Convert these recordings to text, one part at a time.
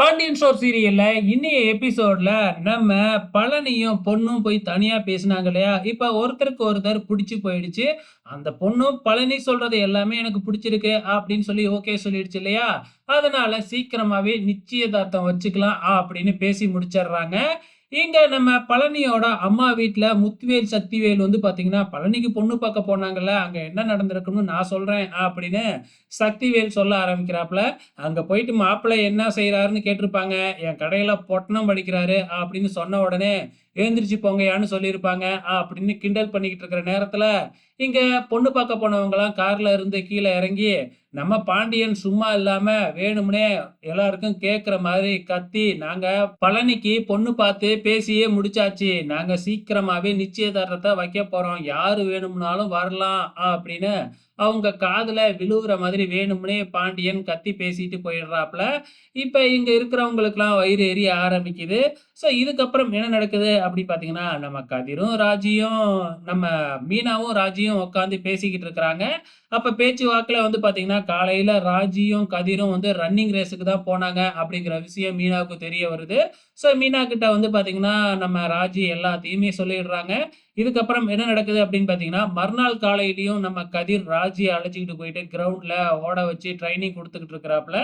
Pandian sure சீரியல்ல இன்னைய எபிசோட்ல நம்ம பழனியும் பொண்ணும் போய் தனியா பேசினாங்க இல்லையா? இப்ப ஒருத்தருக்கு ஒருத்தர் பிடிச்சி போயிடுச்சு. அந்த பொண்ணும் பழனி சொல்றது எல்லாமே எனக்கு பிடிச்சிருக்கு அப்படின்னு சொல்லி ஓகே சொல்லிடுச்சு இல்லையா? அதனால சீக்கிரமாவே நிச்சயதார்த்தம் வச்சுக்கலாம் அப்படின்னு பேசி முடிச்சிடுறாங்க. இங்கே நம்ம பழனியோட அம்மா வீட்டில் முத்துவேல் சக்திவேல் வந்து பார்த்தீங்கன்னா பழனிக்கு பொண்ணு பார்க்க போனாங்கல்ல அங்கே என்ன நடந்திருக்குன்னு நான் சொல்கிறேன் அப்படின்னு சக்திவேல் சொல்ல ஆரம்பிக்கிறாப்புல. அங்கே போயிட்டு மாப்பிள்ளை என்ன செய்கிறாருன்னு கேட்டிருப்பாங்க. என் கடையில் பொட்டணம் படிக்கிறாரு அப்படின்னு சொன்ன உடனே எழுந்திரிச்சு போங்கயான்னு சொல்லியிருப்பாங்க அப்படின்னு கிண்டல் பண்ணிக்கிட்டு இருக்கிற நேரத்தில் இங்கே பொண்ணு பார்க்க போனவங்கலாம் காரில் இருந்து கீழே இறங்கி நம்ம பாண்டியன் சும்மா இல்லாம வேணும்னே எல்லாருக்கும் கேட்குற மாதிரி கத்தி நாங்க பழனிக்கு பொண்ணு பார்த்து பேசியே முடிச்சாச்சு. நாங்க சீக்கிரமாவே நிச்சயதார்த்தத்தை வைக்க போறோம். யாரு வேணும்னாலும் வரலாம் அப்படின்னு அவங்க காதுல விழுவுற மாதிரி வேணும்னே பாண்டியன் கத்தி பேசிட்டு போயிடுறாப்புல. இப்ப இங்க இருக்கிறவங்களுக்குலாம் வயிறு எரிய ஆரம்பிக்குது. ஸோ இதுக்கப்புறம் என்ன நடக்குது அப்படி பார்த்தீங்கன்னா நம்ம கதிரும் ராஜியும் நம்ம மீனாவும் ராஜியும் உட்காந்து பேசிக்கிட்டு இருக்கிறாங்க. அப்ப பேச்சு வாக்கில் வந்து பாத்தீங்கன்னா காலையில ராஜியும் கதிரும் வந்து ரன்னிங் ரேஸுக்கு தான் போனாங்க அப்படிங்கிற விஷயம் மீனாவுக்கு தெரிய வருது. ஸோ மீனா கிட்ட வந்து பாத்தீங்கன்னா நம்ம ராஜி எல்லாத்தையுமே சொல்லிடுறாங்க. இதுக்கப்புறம் என்ன நடக்குது அப்படின்னு பார்த்தீங்கன்னா மறுநாள் காலையிலையும் நம்ம கதிர் ராஜியை அழைச்சிக்கிட்டு போயிட்டு கிரவுண்டில் ஓட வச்சு ட்ரைனிங் கொடுத்துக்கிட்டு இருக்கிறாப்புல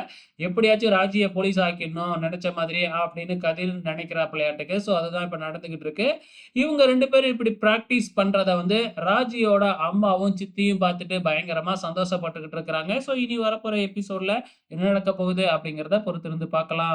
எப்படியாச்சும் ராஜியை போலீஸ் ஆக்கிடணும் நினச்ச மாதிரி அப்படின்னு கதிர் நினைக்கிறாப்புலையாட்டுக்கு ஸோ அதுதான் இப்போ நடந்துக்கிட்டு இருக்கு. இவங்க ரெண்டு பேரும் இப்படி ப்ராக்டிஸ் பண்ணுறத வந்து ராஜியோட அம்மாவும் சித்தியும் பார்த்துட்டு பயங்கரமாக சந்தோஷப்பட்டுக்கிட்டு இருக்கிறாங்க. ஸோ இனி வரப்போகிற எபிசோடில் என்ன நடக்க போகுது அப்படிங்கிறத பொறுத்திருந்து பார்க்கலாம்.